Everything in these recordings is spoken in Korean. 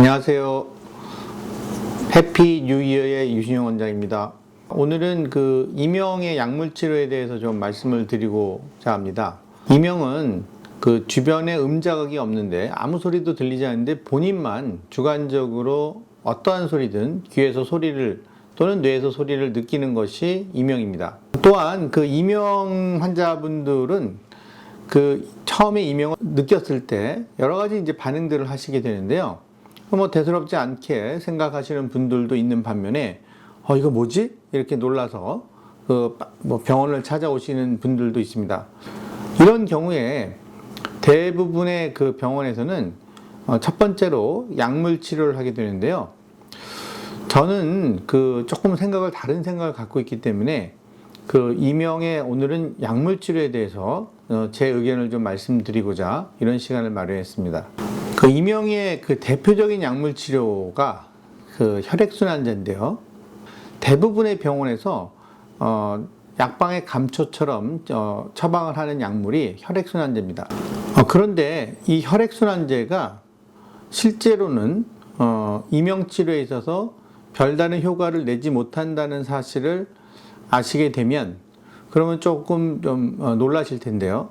안녕하세요. 해피 뉴 이어의 유신영 원장입니다. 오늘은 그 이명의 약물 치료에 대해서 좀 말씀을 드리고자 합니다. 이명은 그 주변에 음자각이 없는데 아무 소리도 들리지 않는데 본인만 주관적으로 어떠한 소리든 귀에서 소리를 또는 뇌에서 소리를 느끼는 것이 이명입니다. 또한 그 이명 환자분들은 그 처음에 이명을 느꼈을 때 여러 가지 이제 반응들을 하시게 되는데요. 뭐 대수롭지 않게 생각하시는 분들도 있는 반면에 어 이거 뭐지 이렇게 놀라서 그 뭐 병원을 찾아오시는 분들도 있습니다. 이런 경우에 대부분의 그 병원에서는 어, 첫 번째로 약물 치료를 하게 되는데요. 저는 그 조금 생각을 다른 생각을 갖고 있기 때문에 그 이명의 오늘은 약물 치료에 대해서 어, 제 의견을 좀 말씀드리고자 이런 시간을 마련했습니다. 그 이명의 그 대표적인 약물 치료가 그 혈액순환제인데요. 대부분의 병원에서 어, 약방의 감초처럼 어, 처방을 하는 약물이 혈액순환제입니다. 어, 그런데 이 혈액순환제가 실제로는 어, 이명 치료에 있어서 별다른 효과를 내지 못한다는 사실을 아시게 되면 그러면 조금 좀 어, 놀라실 텐데요.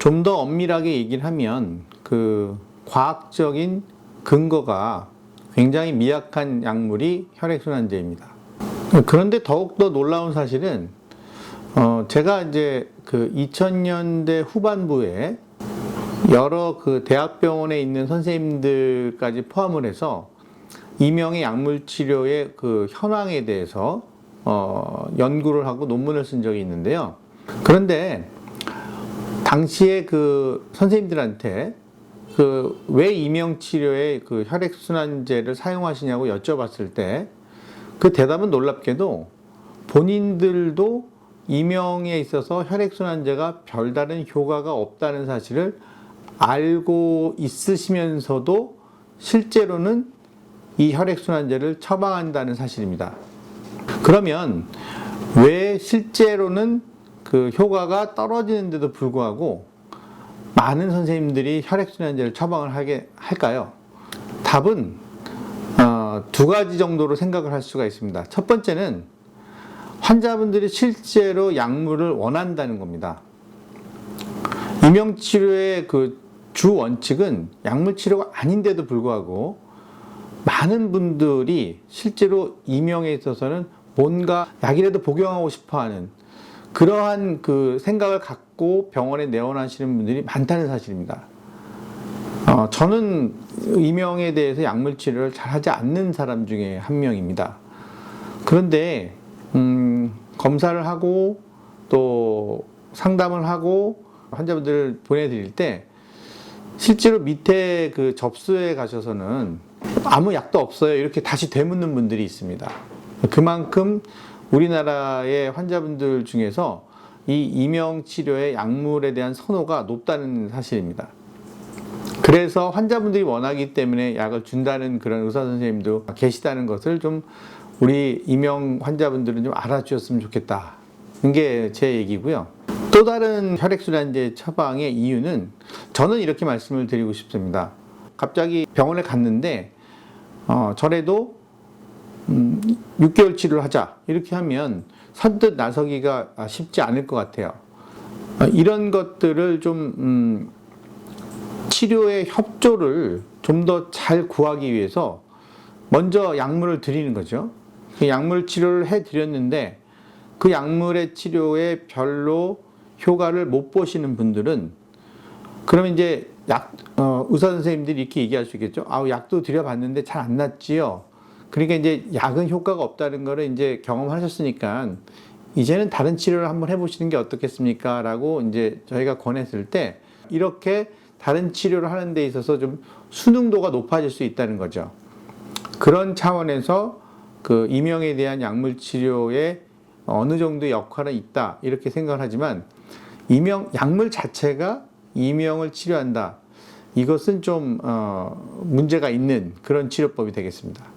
좀 더 엄밀하게 얘기를 하면 그 과학적인 근거가 굉장히 미약한 약물이 혈액순환제입니다. 그런데 더욱더 놀라운 사실은 어 제가 이제 그 2000년대 후반부에 여러 그 대학병원에 있는 선생님들까지 포함을 해서 이명의 약물 치료의 그 현황에 대해서 어 연구를 하고 논문을 쓴 적이 있는데요. 그런데 당시에 그 선생님들한테 그 왜 이명 치료에 그 혈액 순환제를 사용하시냐고 여쭤봤을 때 그 대답은 놀랍게도 본인들도 이명에 있어서 혈액 순환제가 별다른 효과가 없다는 사실을 알고 있으시면서도 실제로는 이 혈액 순환제를 처방한다는 사실입니다. 그러면 왜 실제로는 그 효과가 떨어지는데도 불구하고 많은 선생님들이 혈액순환제를 처방을 하게 할까요? 답은 어, 두 가지 정도로 생각을 할 수가 있습니다. 첫 번째는 환자분들이 실제로 약물을 원한다는 겁니다. 이명 치료의 그 주 원칙은 약물 치료가 아닌데도 불구하고 많은 분들이 실제로 이명에 있어서는 뭔가 약이라도 복용하고 싶어 하는 그러한 그 생각을 갖고 병원에 내원하시는 분들이 많다는 사실입니다. 어, 저는 이명에 대해서 약물 치료를 잘 하지 않는 사람 중에 한 명입니다. 그런데, 음, 검사를 하고 또 상담을 하고 환자분들을 보내드릴 때 실제로 밑에 그 접수에 가셔서는 아무 약도 없어요. 이렇게 다시 되묻는 분들이 있습니다. 그만큼 우리나라의 환자분들 중에서 이 이명 치료의 약물에 대한 선호가 높다는 사실입니다. 그래서 환자분들이 원하기 때문에 약을 준다는 그런 의사 선생님도 계시다는 것을 좀 우리 이명 환자분들은 좀 알아주셨으면 좋겠다. 이게 제 얘기고요. 또 다른 혈액순환제 처방의 이유는 저는 이렇게 말씀을 드리고 싶습니다. 갑자기 병원에 갔는데 어, 전에도 음, 6개월 치료를 하자 이렇게 하면 선뜻 나서기가 쉽지 않을 것 같아요. 어, 이런 것들을 좀 음, 치료의 협조를 좀 더 잘 구하기 위해서 먼저 약물을 드리는 거죠. 그 약물 치료를 해 드렸는데 그 약물의 치료에 별로 효과를 못 보시는 분들은 그러면 이제 약 어, 의사 선생님들이 이렇게 얘기할 수 있겠죠. 아, 약도 드려봤는데 잘 안 낫지요. 그러니까 이제 약은 효과가 없다는 거를 이제 경험하셨으니까 이제는 다른 치료를 한번 해보시는 게 어떻겠습니까? 라고 이제 저희가 권했을 때 이렇게 다른 치료를 하는 데 있어서 좀 수능도가 높아질 수 있다는 거죠. 그런 차원에서 그 이명에 대한 약물 치료에 어느 정도 역할은 있다 이렇게 생각을 하지만 이명 약물 자체가 이명을 치료한다 이것은 좀 어, 문제가 있는 그런 치료법이 되겠습니다.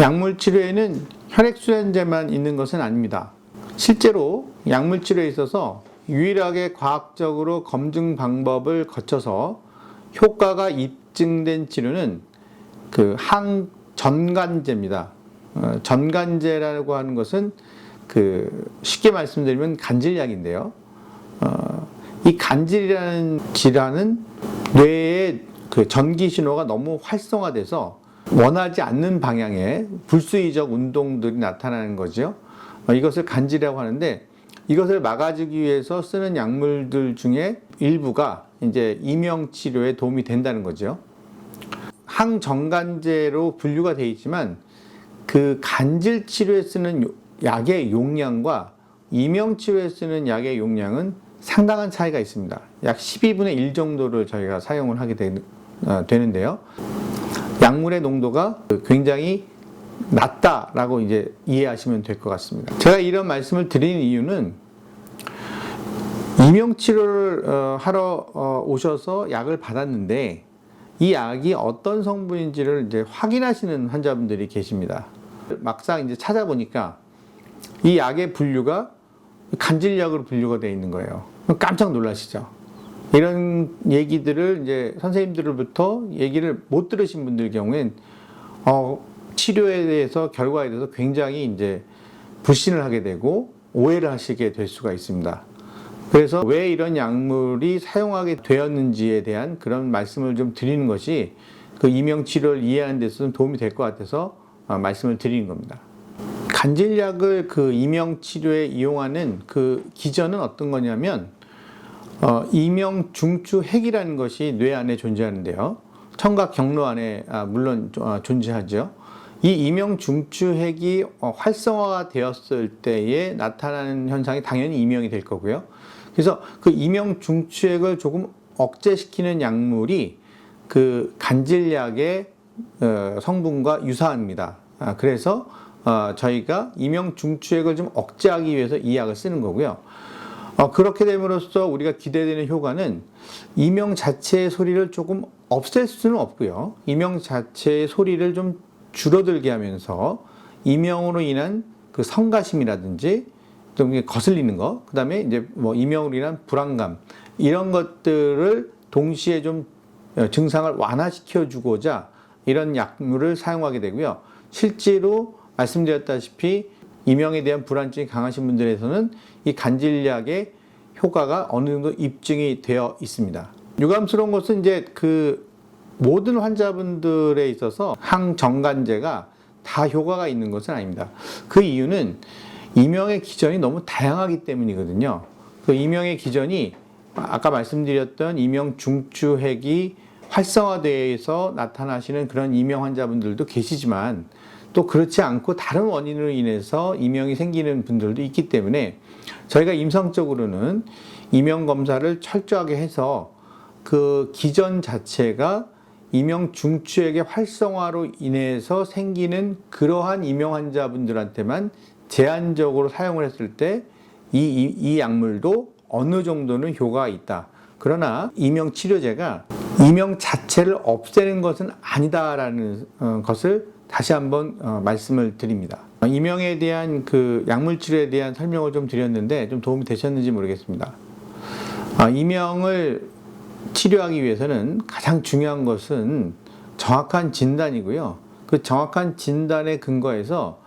약물 치료에는 혈액순환제만 있는 것은 아닙니다. 실제로 약물 치료에 있어서 유일하게 과학적으로 검증 방법을 거쳐서 효과가 입증된 치료는 그 항전간제입니다. 어, 전간제라고 하는 것은 그 쉽게 말씀드리면 간질약인데요. 어, 이 간질이라는 질환은 뇌의 그 전기 신호가 너무 활성화돼서 원하지 않는 방향의 불수의적 운동들이 나타나는 거죠. 어, 이것을 간질이라고 하는데 이것을 막아주기 위해서 쓰는 약물들 중에 일부가 이제 이명 치료에 도움이 된다는 거죠. 항정간제로 분류가 되어 있지만 그 간질 치료에 쓰는 요- 약의 용량과 이명 치료에 쓰는 약의 용량은 상당한 차이가 있습니다. 약 12분의 1 정도를 저희가 사용을 하게 되, 어, 되는데요. 약물의 농도가 굉장히 낮다라고 이제 이해하시면 될 것 같습니다. 제가 이런 말씀을 드리는 이유는 이명 치료를 어, 하러 어, 오셔서 약을 받았는데 이 약이 어떤 성분인지를 이제 확인하시는 환자분들이 계십니다. 막상 이제 찾아보니까 이 약의 분류가 간질약으로 분류가 되어 있는 거예요. 깜짝 놀라시죠. 이런 얘기들을 이제 선생님들로부터 얘기를 못 들으신 분들 경우엔 어, 치료에 대해서 결과에 대해서 굉장히 이제 불신을 하게 되고 오해를 하시게 될 수가 있습니다. 그래서 왜 이런 약물이 사용하게 되었는지에 대한 그런 말씀을 좀 드리는 것이 그 이명 치료를 이해하는 데 있어서 도움이 될 것 같아서 어, 말씀을 드리는 겁니다. 간질약을 그 이명 치료에 이용하는 그 기전은 어떤 거냐면 어, 이명 중추 핵이라는 것이 뇌 안에 존재하는데요. 청각 경로 안에 아, 물론 어, 존재하죠. 이 이명 중추 핵이 어, 활성화가 되었을 때에 나타나는 현상이 당연히 이명이 될 거고요. 그래서 그 이명 중추액을 조금 억제시키는 약물이 그 간질약의 어, 성분과 유사합니다. 아, 그래서 어, 저희가 이명 중추액을 좀 억제하기 위해서 이 약을 쓰는 거고요. 어, 그렇게 됨으로써 우리가 기대되는 효과는 이명 자체의 소리를 조금 없앨 수는 없고요. 이명 자체의 소리를 좀 줄어들게 하면서 이명으로 인한 그 성가심이라든지 좀 거슬리는 거, 그 다음에 이제 뭐 이명으로 인한 불안감 이런 것들을 동시에 좀 어, 증상을 완화시켜 주고자 이런 약물을 사용하게 되고요. 실제로 말씀드렸다시피 이명에 대한 불안증이 강하신 분들에서는 이 간질약의 효과가 어느 정도 입증이 되어 있습니다. 유감스러운 것은 이제 그 모든 환자분들에 있어서 항정간제가 다 효과가 있는 것은 아닙니다. 그 이유는 이명의 기전이 너무 다양하기 때문이거든요. 그 이명의 기전이 아까 말씀드렸던 이명 중추핵이 활성화돼서 나타나시는 그런 이명 환자분들도 계시지만 또 그렇지 않고 다른 원인으로 인해서 이명이 생기는 분들도 있기 때문에 저희가 임상적으로는 이명 검사를 철저하게 해서 그 기전 자체가 이명 중추액의 활성화로 인해서 생기는 그러한 이명 환자분들한테만 제한적으로 사용을 했을 때 이 이, 이 약물도 어느 정도는 효과가 있다. 그러나 이명 치료제가 이명 자체를 없애는 것은 아니다라는 어, 것을 다시 한번 어, 말씀을 드립니다. 이명에 대한 그 약물 치료에 대한 설명을 좀 드렸는데 좀 도움이 되셨는지 모르겠습니다. 아, 이명을 치료하기 위해서는 가장 중요한 것은 정확한 진단이고요. 그 정확한 진단에 근거해서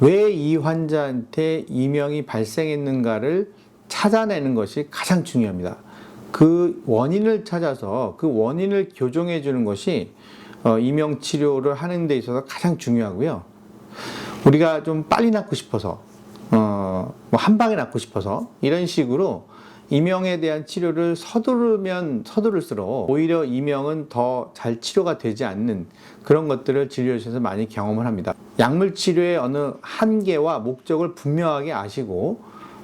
왜 이 환자한테 이명이 발생했는가를 찾아내는 것이 가장 중요합니다. 그 원인을 찾아서 그 원인을 교정해 주는 것이 어, 이명 치료를 하는 데 있어서 가장 중요하고요. 우리가 좀 빨리 낫고 싶어서 어, 뭐 한 방에 낫고 싶어서 이런 식으로 이명에 대한 치료를 서두르면 서두를수록 오히려 이명은 더 잘 치료가 되지 않는 그런 것들을 진료실에서 많이 경험을 합니다. 약물 치료의 어느 한계와 목적을 분명하게 아시고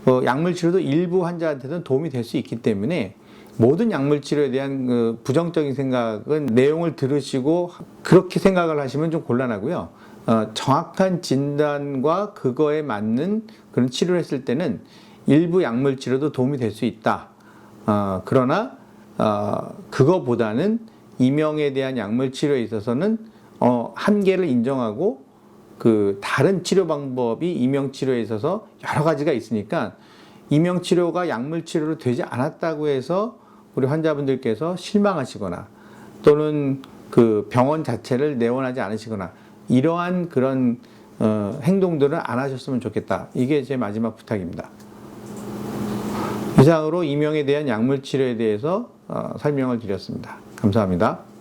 어, 약물 치료도 일부 환자한테는 도움이 될 수 있기 때문에 모든 약물 치료에 대한 그 부정적인 생각은 내용을 들으시고 그렇게 생각을 하시면 좀 곤란하고요. 어, 정확한 진단과 그거에 맞는 그런 치료를 했을 때는 일부 약물 치료도 도움이 될 수 있다. 어, 그러나 어, 그거보다는 이명에 대한 약물 치료에 있어서는 어, 한계를 인정하고 그 다른 치료 방법이 이명 치료에 있어서 여러 가지가 있으니까 이명 치료가 약물 치료로 되지 않았다고 해서 우리 환자분들께서 실망하시거나 또는 그 병원 자체를 내원하지 않으시거나 이러한 그런 어, 행동들을 안 하셨으면 좋겠다. 이게 제 마지막 부탁입니다. 이상으로 이명에 대한 약물 치료에 대해서 어, 설명을 드렸습니다. 감사합니다.